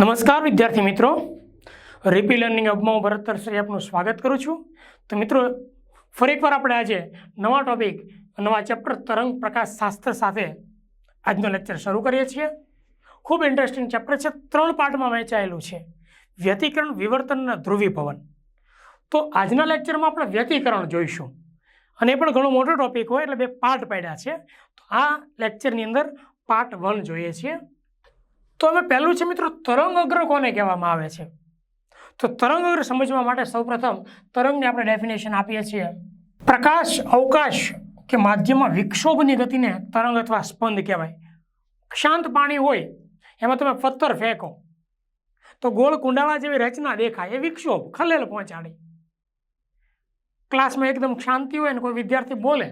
નમસ્કાર, વિદ્યાર્થી મિત્રો. રેપી લર્નિંગ હબમાં હું ભરત તરસરી આપનું સ્વાગત કરું છું. તો મિત્રો, ફરી એકવાર આપણે આજે નવા ટોપિક નવા ચેપ્ટર તરંગ પ્રકાશ શાસ્ત્ર સાથે આજનો લેક્ચર શરૂ કરીએ છીએ. ખૂબ ઇન્ટરેસ્ટિંગ ચેપ્ટર છે. ત્રણ પાર્ટમાં વહેંચાયેલું છે. વ્યતિકરણ, વિવર્તન અને ધ્રુવીભવન. તો આજના લેક્ચરમાં આપણે વ્યતિકરણ જોઈશું. અને એ પણ ઘણો મોટો ટોપિક હોય, એટલે બે પાર્ટ પાડ્યા છે. તો આ લેક્ચરની અંદર પાર્ટ વન જોઈએ છીએ. તો અમે પહેલું છે મિત્રો તરંગ કોને કહેવામાં આવે છે? તો તરંગ અગ્ર સમજવા માટે સૌપ્રથમ તરંગને આપણે ડેફિનેશન આપીએ છીએ. પ્રકાશ, અવકાશ કે માધ્યમમાં વિક્ષોભની ગતિને તરંગ અથવા સ્પંદ કહેવાય. શાંત પાણી હોય, એમાં તમે પથ્થર ફેંકો. તો ગોળ કુંડાળા જેવી રચના દેખાય, એ વિક્ષોભ, ખલેલ પહોંચાડે. ક્લાસમાં એકદમ શાંતિ હોય ને કોઈ વિદ્યાર્થી બોલે,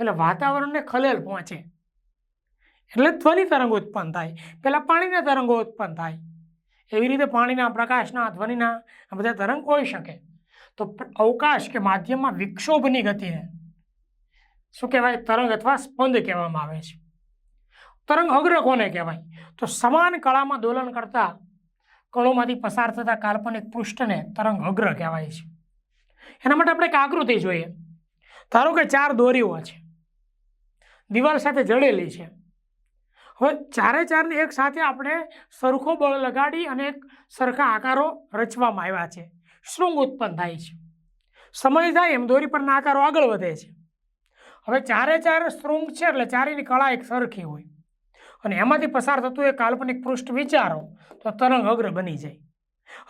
એટલે વાતાવરણને ખલેલ પહોંચે. એટલે ધ્વનિ તરંગો ઉત્પન્ન થાય. પહેલાં પાણીના તરંગો ઉત્પન્ન થાય. એવી રીતે પાણીના, પ્રકાશના, ધ્વનિના આ બધા તરંગ હોઈ શકે. તો અવકાશ કે માધ્યમમાં વિક્ષોભની ગતિને શું કહેવાય? તરંગ અથવા સ્પંદ કહેવામાં આવે છે. તરંગ અગ્ર કોને કહેવાય? તો સમાન કળામાં દોલન કરતા કળોમાંથી પસાર થતા કાલ્પનિક પૃષ્ઠને તરંગ અગ્ર કહેવાય છે. એના માટે આપણે એક આકૃતિ જોઈએ. ધારો કે ચાર દોરીઓ છે. દિવાલ સાથે જડેલી છે. હવે ચારે ચારને એક સાથે આપણે સરખો બળ લગાડી અને સરખા આકારો રચવામાં આવ્યા છે. શૃંગ ઉત્પન્ન થાય છે. સમય થાય એમ દોરી પરના આકારો આગળ વધે છે. હવે ચારે ચાર શૃંગ છે એટલે ચારેની કળા એક સરખી હોય. અને એમાંથી પસાર થતું એ કાલ્પનિક પૃષ્ઠ વિચારો તો તરંગ અગ્ર બની જાય.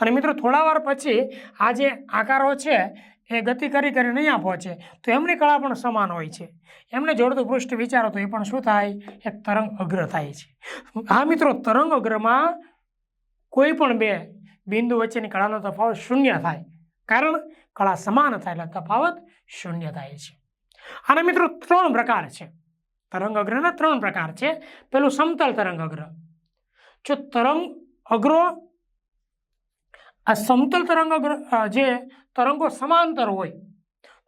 અને મિત્રો થોડા વાર પછી આ જે આકારો છે એ ગતિ કરી કરીને અહીંયા પહોંચે તો એમની કળા પણ સમાન હોય છે. એમને જોડતું પૃષ્ઠ વિચારો તો એ પણ શું થાય? એક તરંગ અગ્ર થાય છે. હા મિત્રો, તરંગ અગ્રમાં કોઈ પણ બે બિંદુ વચ્ચેની કળાનો તફાવત શૂન્ય થાય. કારણ કળા સમાન થાય એટલે તફાવત શૂન્ય થાય છે. આના મિત્રો ત્રણ પ્રકાર છે. તરંગ અગ્રના ત્રણ પ્રકાર છે. પેલું સમતલ તરંગ અગ્ર. જો તરંગ અગ્રો આ સમતલ તરંગ જે તરંગો સમાંતર હોય,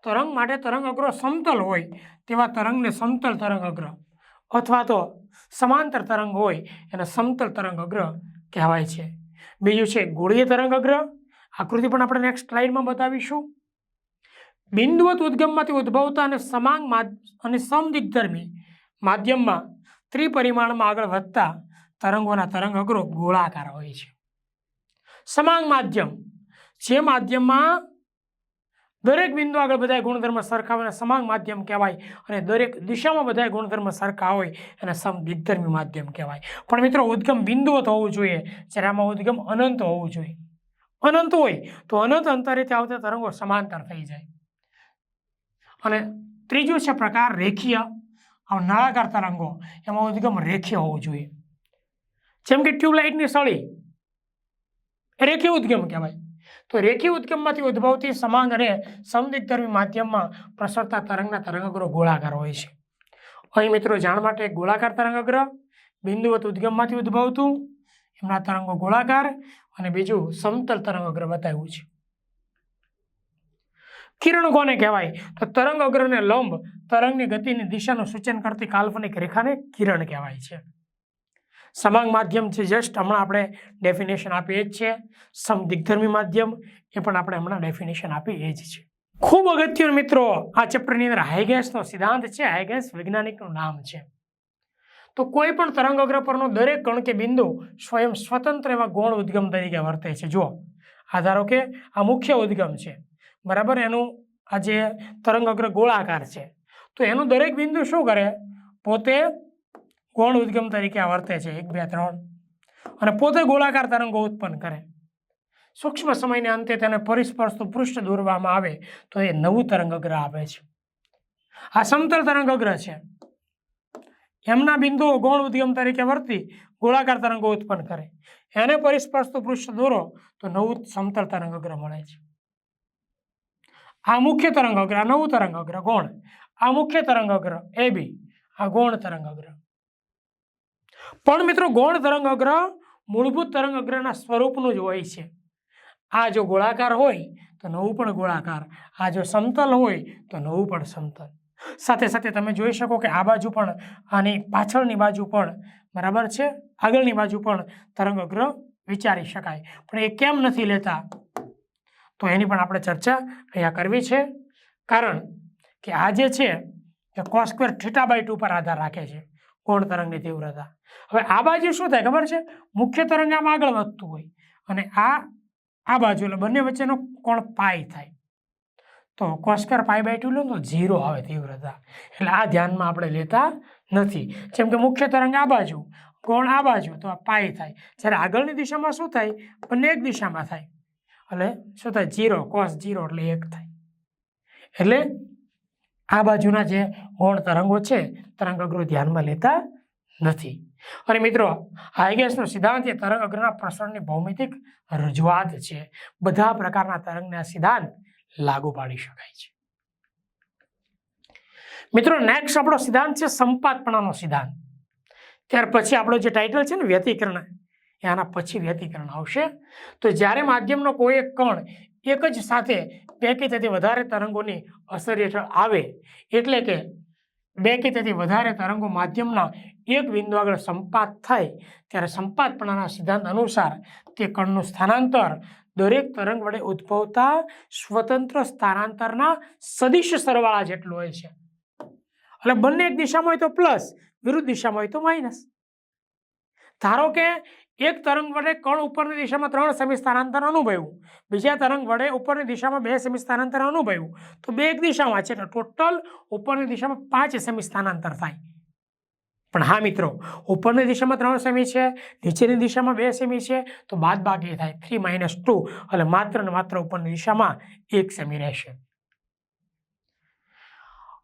તરંગ માટે તરંગ અગ્રો સમતલ હોય, તેવા તરંગને સમતલ તરંગ અગ્ર અથવા તો સમાંતર તરંગ હોય, એને સમતલ તરંગ અગ્ર કહેવાય છે. બીજું છે ગોળીય તરંગ અગ્ર. આકૃતિ પણ આપણે નેક્સ્ટ સ્લાઇડમાં બતાવીશું. બિંદુવત ઉદ્ગમમાંથી ઉદ્ભવતા અને સમાંગ અને સમદિગ્ધર્મી માધ્યમમાં ત્રિપરિમાણમાં આગળ વધતા તરંગોના તરંગ અગ્રો ગોળાકાર હોય છે. સમાંગ માધ્યમ. જે માધ્યમમાં દરેક બિંદુ આગળ બધા ગુણધર્મ સરખા હોય એને સમાંગ માધ્યમ કહેવાય અને દરેક દિશામાં બધા ગુણધર્મ સરખા હોય એને સમદિગ્ધર્મી માધ્યમ કહેવાય. પણ મિત્રો, ઉદ્ગમ બિંદુવત હોવું જોઈએ. જ્યારે આમાં ઉદ્ગમ અનંત હોવું જોઈએ. અનંત હોય તો અનંત અંતરેથી આવતા તરંગો સમાંતર થઈ જાય. અને ત્રીજું છે પ્રકાર રેખીય. આ નળાકાર તરંગો. એમાં ઉદ્ગમ રેખીય હોવું જોઈએ. જેમ કે ટ્યુબલાઇટની સળી. રેખીય ઉદ્ગમ કહેવાય. તો રેખીય ઉદ્ગમમાંથી ઉદ્ભવતી સમાંગ અને સમદિગ્ધર્મી માધ્યમમાં પ્રસરતા તરંગના તરંગગ્રહ ગોળાકાર હોય છે. અહીં મિત્રો જાણ માટે ગોળાકાર તરંગગ્રહ, બિંદુવત ઉદ્ગમમાંથી ઉદ્ભવતું, એમના તરંગો ગોળાકાર અને બીજું સમતલ તરંગગ્રહ બતાવ્યું છે. કિરણ કોને કહેવાય? તો તરંગ અગ્રને લંબ, તરંગની ગતિની દિશાનું સૂચન કરતી કાલ્પનિક રેખાને કિરણ કહેવાય છે. સમાંગ માધ્યમ છે, જસ્ટ હમણાં આપણે ડેફિનેશન આપીએ જ છે સમદિગ્ધર્મી માધ્યમ, એ પણ આપણે હમણાં ડેફિનેશન આપી એ જ છે ખૂબ અગત્યનું મિત્રો, આ ચેપ્ટરની અંદર હાઈગેસનો સિદ્ધાંત છે હાઈગેસ વૈજ્ઞાનિકનું નામ છે. તો કોઈ પણ તરંગ અગ્ર પરનો દરેક કણ કે બિંદુ સ્વયં સ્વતંત્ર એવા ગૌણ ઉદ્ગમ તરીકે વર્તે છે. જુઓ, આ ધારો કે આ મુખ્ય ઉદ્ગમ છે. બરાબર? એનું આ જે તરંગ અગ્ર ગોળાકાર છે. તો એનું દરેક બિંદુ શું કરે? પોતે ગૌણ ઉદ્ગમ તરીકે આવર્તે વર્તે છે, એક, બે, ત્રણ. અને પોતે ગોળાકાર તરંગો ઉત્પન્ન કરે. સૂક્ષ્મ સમયને અંતે તેને પરિસ્પર્શતું પૃષ્ઠ દોરવામાં આવે તો એ નવું તરંગ અગ્ર આપે છે. આ સમતલ તરંગ અગ્ર છે. એમના બિંદુઓ ગૌણ ઉદ્ગમ તરીકે વર્તી, ગોળાકાર તરંગો ઉત્પન્ન કરે. એને પરિસ્પર્શતું પૃષ્ઠ દોરો તો નવું સમતલ તરંગ અગ્ર મળે છે. આ મુખ્ય તરંગ અગ્ર નવું તરંગ અગ્ર, ગૌણ. આ મુખ્ય તરંગ અગ્ર, એ બી. આ ગૌણ તરંગ અગ્ર. પણ મિત્રો ગૌણ તરંગ અગ્ર મૂળભૂત તરંગ અગ્રના સ્વરૂપનું જ હોય છે. આ જો ગોળાકાર હોય તો નવું પણ ગોળાકાર. આ જો સમતલ હોય તો નવું પણ સમતલ. સાથે સાથે તમે જોઈ શકો કે આ બાજુ પણ આની પાછળની બાજુ પણ બરાબર છે. આગળની બાજુ પણ તરંગ અગ્ર વિચારી શકાય. પણ એ કેમ નથી લેતા? તો એની પણ આપણે ચર્ચા અહીંયા કરવી છે. કારણ કે આ જે છે એ cos square theta by two પર આધાર રાખે છે. કોણ તરંગની તીવ્રતા હવે આ બાજુ શું થાય ખબર છે? મુખ્ય તરંગ આમ આગળ વધતું હોય અને આ આ બાજુ એટલે બંને વચ્ચેનો કોણ પાય થાય? તો કોસ્કર પાઈ બાય ટુ લો તો ઝીરો આવે તીવ્રતા. એટલે આ ધ્યાનમાં આપણે લેતા નથી. જેમ કે મુખ્ય તરંગ આ બાજુ, કોણ આ બાજુ, તો આ પાય થાય. જ્યારે આગળની દિશામાં શું થાય? બંને એક દિશામાં થાય. એટલે શું થાય? જીરો કોસ જીરો એટલે એક થાય. એટલે આ બાજુના જે ગૌણ તરંગો છે તરંગ અગ્રો ધ્યાનમાં લેતા નથી. અને મિત્રો હાઈગેસનો સિદ્ધાંત એ તરંગ અગ્રના પ્રસરણની ભૌમિતિક રજૂઆત છે. બધા પ્રકારના તરંગના સિદ્ધાંત લાગુ પાડી શકાય છે. મિત્રો નેક્સ્ટ આપણો સિદ્ધાંત છે સંપાતપણાનો સિદ્ધાંત. ત્યાર પછી આપણો જે ટાઇટલ છે ને, વ્યતિકરણ આના પછી વ્યતિકરણ આવશે. તો જ્યારે માધ્યમનો કોઈ એક કણ એક જ સાથે બે કે તેથી વધારે તરંગોની અસર હેઠળ આવે. એટલે કે બે કે તેથી વધારે તરંગો માધ્યમના એક બિંદુ આગળ સંપાત થાય, ત્યારે સંપાતપણાના સિદ્ધાંત અનુસાર તે કણનું સ્થાનાંતર દરેક તરંગ વડે ઉદ્ભવતા સ્વતંત્ર સ્થાનાંતરના સદિશ સરવાળા જેટલું હોય છે. એટલે બંને એક દિશામાં હોય તો પ્લસ, વિરુદ્ધ દિશામાં હોય તો માઇનસ. ધારો કે એક તરંગ વડે કણ ઉપરની દિશામાં ત્રણ સેમી સ્થાનાંતર અનુભવ્યું. બીજા તરંગ વડે ઉપરની દિશામાં બે સેમી સ્થાનાંતર અનુભવ્યું. તો બે એક દિશામાં છે એટલે ટોટલ ઉપરની દિશામાં પાંચ સેમી સ્થાનાંતર થાય. પણ હા મિત્રો, ઉપરની દિશામાં ત્રણ સેમી છે, નીચેની દિશામાં બે સેમી છે, તો બાદ બાકી થાય. થ્રી માઇનસ ટુ, એટલે માત્ર ને માત્ર ઉપરની દિશામાં એક સેમી રહેશે.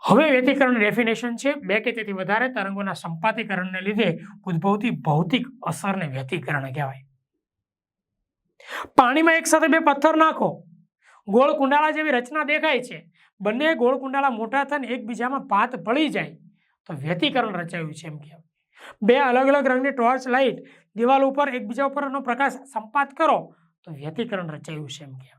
હવે વ્યતિકરણ ડેફિનેશન છે, બે કે તેથી વધારે તરંગોના સંપાતીકરણને લીધે ઉદ્ભવતી ભૌતિક અસરને વ્યતિકરણ કહેવાય. પાણીમાં એક સાથે બે પથ્થર નાખો. ગોળ કુંડાળા જેવી રચના દેખાય છે. બંને ગોળ કુંડાળા મોટા થઈને એકબીજામાં પાત ભળી જાય. તો વ્યતિકરણ રચાયું છે એમ કહેવાય. બે અલગ અલગ રંગની ટોર્ચ લાઇટ દિવાલ ઉપર એકબીજા ઉપરનો પ્રકાશ સંપાત કરો, તો વ્યતિકરણ રચાયું છે એમ કહેવાય.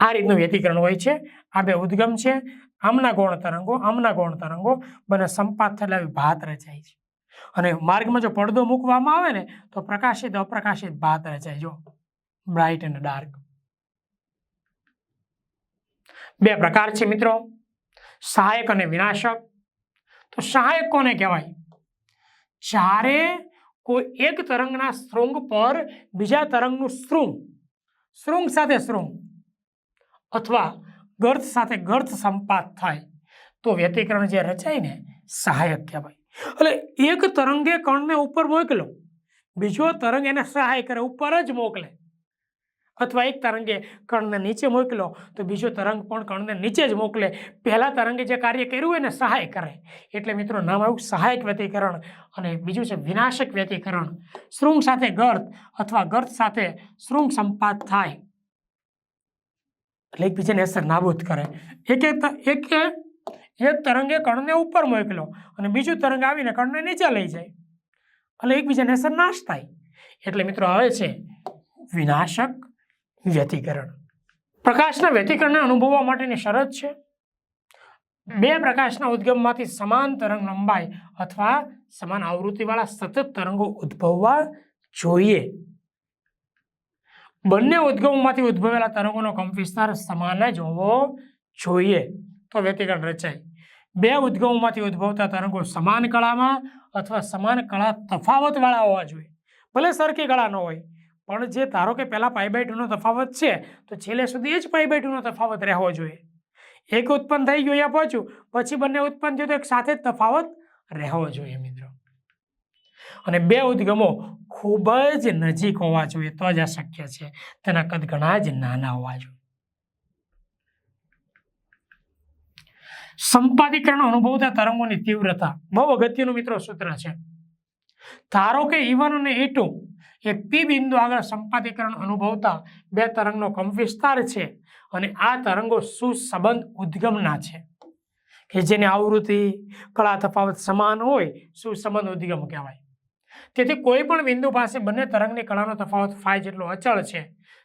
આ રીતનું વ્યતિકરણ હોય છે. આ બે ઉદ્ગમ છે. આમના ગૌણ તરંગો, આમના ગૌણ તરંગો બંને સંપાત થયેલા ભાત રચાય છે. અને માર્ગમાં જો પડદો મૂકવામાં આવે ને, તો પ્રકાશિત, અપ્રકાશિત ભાત રચાય. જો, બ્રાઇટ અને ડાર્ક. બે પ્રકાર છે મિત્રો. સહાયક અને વિનાશક. તો સહાયક કોને કહેવાય? જ્યારે કોઈ એક તરંગના શૃંગ પર બીજા તરંગનું શૃંગ શૃંગ સાથે શૃંગ અથવા ગર્થ સાથે ગર્થ સંપાત થાય, તો વ્યતિકરણ જે રચાય ને, સહાયક કહેવાય. એટલે એક તરંગે કણને ઉપર મોકલો, બીજો તરંગ એને સહાય કરે, ઉપર જ મોકલે. અથવા એક તરંગે કણને નીચે મોકલો, તો બીજો તરંગ પણ કણને નીચે જ મોકલે. પહેલા તરંગે જે કાર્ય કર્યું એને સહાય કરે. એટલે મિત્રો, નામ આવ્યું સહાયક વ્યતિકરણ અને બીજું છે વિનાશક વ્યતિકરણ. શૃંગ સાથે ગર્થ અથવા ગર્થ સાથે શૃંગ સંપાત થાય. એટલે એકબીજાને અસર નાબૂદ કરે. એક એક એક તરંગે કણને ઉપર મોકલો અને બીજું તરંગ આવીને કણને નીચે લઈ જાય. એટલે એકબીજાને અસર નાશ થાય. એટલે મિત્રો આવે છે વિનાશક વ્યતિકરણ. પ્રકાશના વ્યતિકરણને અનુભવવા માટેની શરત છે. બે પ્રકાશના ઉદ્ગમમાંથી સમાન તરંગ લંબાઈ અથવા સમાન આવૃત્તિવાળા સતત તરંગો ઉદ્ભવવા જોઈએ. બંને ઉદ્ગમોમાંથી ઉદ્ભવેલા તરંગોનો કંપવિસ્તાર સમાન જ હોવો જોઈએ. તો વ્યતિકરણ રચાય. બે ઉદ્ગમોમાંથી ઉદ્ભવતા તરંગો સમાન કળામાં અથવા સમાન કળા તફાવતવાળા હોવા જોઈએ. ભલે સરખી કળા ન હોય, પણ જે ધારો કે પહેલાં પાઈ બાય ટુનો તફાવત છે, તો છેલ્લે સુધી એ જ પાઈ બાય ટુનો તફાવત રહેવો જોઈએ. એક ઉત્પન્ન થઈ ગયું અહીંયા પહોંચ્યું, પછી બંને ઉત્પન્ન થયું તો એક સાથે જ તફાવત રહેવો જોઈએ મિત્રો. અને બે ઉદ્ગમો ખૂબ જ નજીક હોવા જોઈએ, તો જ આ શક્ય છે. તેના કદ ઘણા જ નાના હોવા જોઈએ. સંપાદીકરણ અનુભવતા તરંગોની તીવ્રતા. બહુ અગત્યનું મિત્રો સૂત્ર છે. ધારો કે ઈવન અને ઈ ટુ એ પી બિંદુ આગળ સંપાદીકરણ અનુભવતા બે તરંગનો કંપવિસ્તાર છે અને આ તરંગો સુસંબંધ ઉદ્ગમના છે. કે જેની આવૃત્તિ, કળા તફાવત સમાન હોય, સુસંબંધ ઉદ્ગમ કહેવાય. તેથી કોઈ પણ બિંદુ પાસે બંને તરંગની કળાનો તફાવત ફાય જેટલો અચળ છે,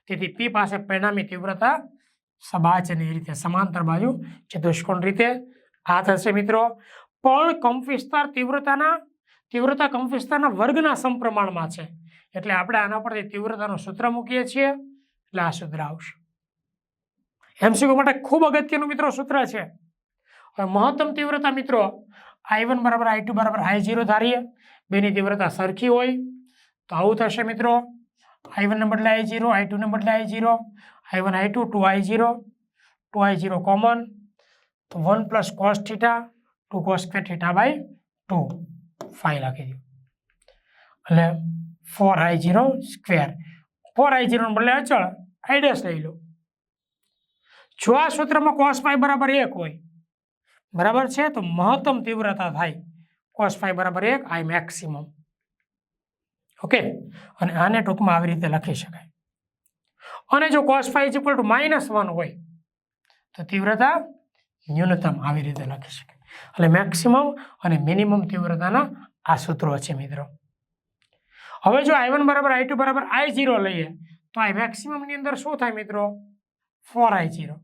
તેથી પી પાસે પરિણામી તીવ્રતા સબાચની રીતે સમાંતર બાજુ ચતુષ્કોણ રીતે આ થશે મિત્રો. પણ કંપ વિસ્તાર તીવ્રતાના, તીવ્રતા કંપ વિસ્તારના વર્ગના સમપ્રમાણમાં છે, એટલે આપણે આના પરથી તીવ્રતાનું સૂત્ર મૂકીએ છીએ, એટલે આ સૂત્ર આવશે. એમસીક્યુ માટે ખૂબ અગત્યનું મિત્રો સૂત્ર છે. હવે મહત્તમ તીવ્રતા મિત્રો આઈ વન બરાબર આઈ ટુ બરાબર આઈ ઝીરો ધારીએ બેની તીવ્રતા સરખી હોય તો આવું થશે મિત્રો. આઈ વનને બદલે આઈ ઝીરો આઈ ટુને બદલે I zero I one I two two I zero two I zero common તો one plus cos theta two cos square theta by two phi લખી દો એટલે four I zero square four I ઝીરોને બદલે અચળ. આઈ લઈ લો. જો આ સૂત્રમાં કોસ પાય બરાબર એક હોય, બરાબર છે? તો મહત્તમ તીવ્રતા થાય. કોસ ફાઈ બરાબર એક આઈ મેક્સિમમ ઓકે અને આને ટૂંકમાં આવી રીતે લખી શકાય. અને જો cos phi equal to minus one હોય, તો તીવ્રતા ન્યૂનતમ આવી રીતે લખી શકાય. એટલે મેક્સિમમ અને મિનિમમ તીવ્રતાના આ સૂત્રો છે મિત્રો. હવે જો આઈ વન બરાબર આઈ ટુ બરાબર આઈ ઝીરો લઈએ, તો આઈ મેક્સિમમની અંદર શું થાય મિત્રો? ફોર આઈ ઝીરો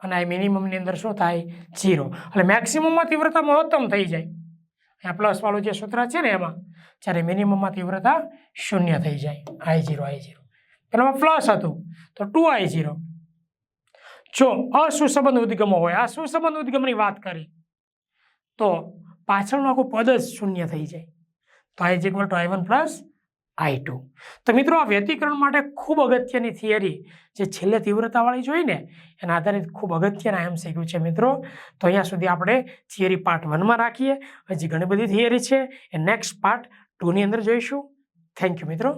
અને આઈ મિનિમમની અંદર શું થાય? ઝીરો એટલે મેક્સિમમમાં તીવ્રતા મહત્તમ થઈ જાય. અહીંયા પ્લસ વાળું જે સૂત્ર છે ને એમાં, જ્યારે મિનિમમમાં તીવ્રતા શૂન્ય થઈ જાય. આઈ ઝીરો આઈ ઝીરો પેલામાં પ્લસ હતું. તો ટુ આઈ ઝીરો જો અસુસંબંધ ઉદ્ગમો હોય, આ સુસંબંધ ઉદ્ગમની વાત કરી? તો પાછળનું આખું પદ જ શૂન્ય થઈ જાય. તો I equal to I one plus I two. તો મિત્રો, આ વ્યતિકરણ માટે ખૂબ અગત્યની થિયરી જે છેલ્લે તીવ્રતાવાળી જોઈને એના આધારિત ખૂબ અગત્યના એમ શીખ્યું છે મિત્રો. તો અહીંયા સુધી આપણે થિયરી પાર્ટ વનમાં રાખીએ. હજી ઘણી બધી થિયરી છે. એ નેક્સ્ટ પાર્ટ ટુની અંદર જોઈશું. થેન્ક યુ મિત્રો.